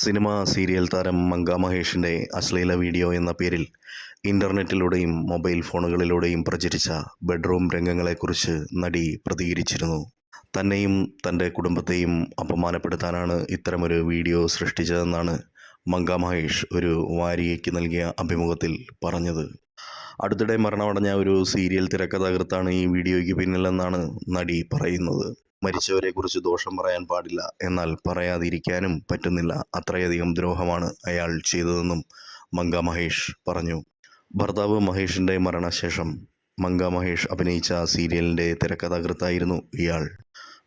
Cinema serial താരം മങ്ക മഹേഷിന്റെ അശ്ലീല വീഡിയോ എന്ന പേരിൽ ഇന്റർനെറ്റിലൂടെയും മൊബൈൽ ഫോണുകളിലൂടെയും പ്രചരിച്ച ബെഡ്റൂം രംഗങ്ങളെക്കുറിച്ച് നടി പ്രതികരിച്ചിരുന്നു. തന്നെയും തന്റെ കുടുംബത്തെയും അപമാനപ്പെടുത്താനാണ് ഇത്തരമൊരു വീഡിയോ സൃഷ്ടിച്ചതെന്നാണ് മങ്ക മഹേഷ് ഒരു വാരികയ്ക്ക് നൽകിയ അഭിമുഖത്തിൽ പറഞ്ഞത്. അടുത്തിടെ മരണമടഞ്ഞ ഒരു സീരിയൽ തിരക്കഥാകൃത്താണ് ഈ വീഡിയോയ്ക്ക് പിന്നിലെന്നാണ് നടി പറയുന്നത്. മരിച്ചവരെക്കുറിച്ച് ദോഷം പറയാൻ പാടില്ല എന്നാൽ പറയാതിരിക്കാനും പറ്റുന്നില്ല. അത്രയധികം ദ്രോഹമാണ് അയാൾ ചെയ്തതെന്നും മങ്ക മഹേഷ് പറഞ്ഞു. ഭർത്താവ് മഹേഷിന്റെ മരണശേഷം മങ്ക മഹേഷ് അഭിനയിച്ച സീരിയലിന്റെ തിരക്കഥാകൃത്തായിരുന്നു ഇയാൾ.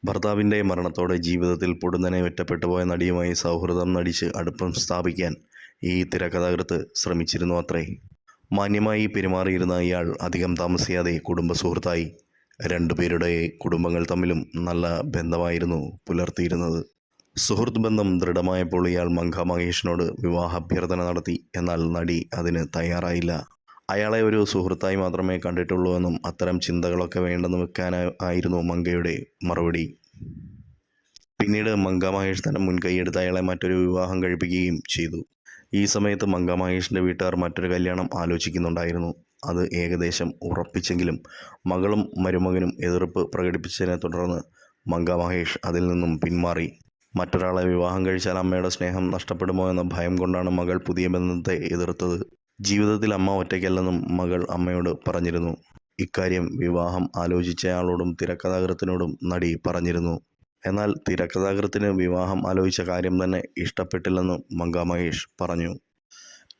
ഭർത്താവിന്റെ മരണത്തോടെ ജീവിതത്തിൽ പൊടുന്നനെ ഒറ്റപ്പെട്ടുപോയ നടിയുമായി സൗഹൃദം നടിച്ച് അടുപ്പം സ്ഥാപിക്കാൻ ഈ തിരക്കഥാകൃത്ത് ശ്രമിച്ചിരുന്നു അത്രേ. മാന്യമായി പെരുമാറിയിരുന്ന ഇയാൾ അധികം താമസിയാതെ കുടുംബ സുഹൃത്തായി. രണ്ടുപേരുടെ കുടുംബങ്ങൾ തമ്മിലും നല്ല ബന്ധമായിരുന്നു പുലർത്തിയിരുന്നത്. സുഹൃത്ത് ബന്ധം ദൃഢമായപ്പോൾ ഇയാൾ മങ്ക മഹേഷിനോട് വിവാഹാഭ്യർത്ഥന നടത്തി. എന്നാൽ നടി അതിന് തയ്യാറായില്ല. അയാളെ ഒരു സുഹൃത്തായി മാത്രമേ കണ്ടിട്ടുള്ളൂ എന്നും അത്തരം ചിന്തകളൊക്കെ വേണ്ടെന്ന് വെക്കാനായിരുന്നു മങ്കയുടെ മറുപടി. പിന്നീട് മങ്ക മഹേഷ് തന്നെ മുൻകൈയെടുത്ത് അയാളെ മറ്റൊരു വിവാഹം കഴിപ്പിക്കുകയും ചെയ്തു. ഈ സമയത്ത് മങ്ക മഹേഷിന്റെ വീട്ടുകാർ മറ്റൊരു കല്യാണം ആലോചിക്കുന്നുണ്ടായിരുന്നു. അത് ഏകദേശം ഉറപ്പിച്ചെങ്കിലും മകളും മരുമകനും എതിർപ്പ് പ്രകടിപ്പിച്ചതിനെ തുടർന്ന് മങ്ക മഹേഷ് അതിൽ നിന്നും പിന്മാറി. മറ്റൊരാളെ വിവാഹം കഴിച്ചാൽ അമ്മയുടെ സ്നേഹം നഷ്ടപ്പെടുമോ എന്ന ഭയം കൊണ്ടാണ് മകൾ പുതിയ ബന്ധത്തെ എതിർത്തത്. ജീവിതത്തിൽ അമ്മ ഒറ്റയ്ക്കല്ലെന്നും മകൾ അമ്മയോട് പറഞ്ഞിരുന്നു. ഇക്കാര്യം വിവാഹം ആലോചിച്ചയാളോടും തിരക്കഥാകൃത്തിനോടും നടി പറഞ്ഞിരുന്നു. എന്നാൽ തിരക്കഥാകൃത്തിന് വിവാഹം ആലോചിച്ച കാര്യം തന്നെ ഇഷ്ടപ്പെട്ടില്ലെന്നും മങ്ക മഹേഷ് പറഞ്ഞു.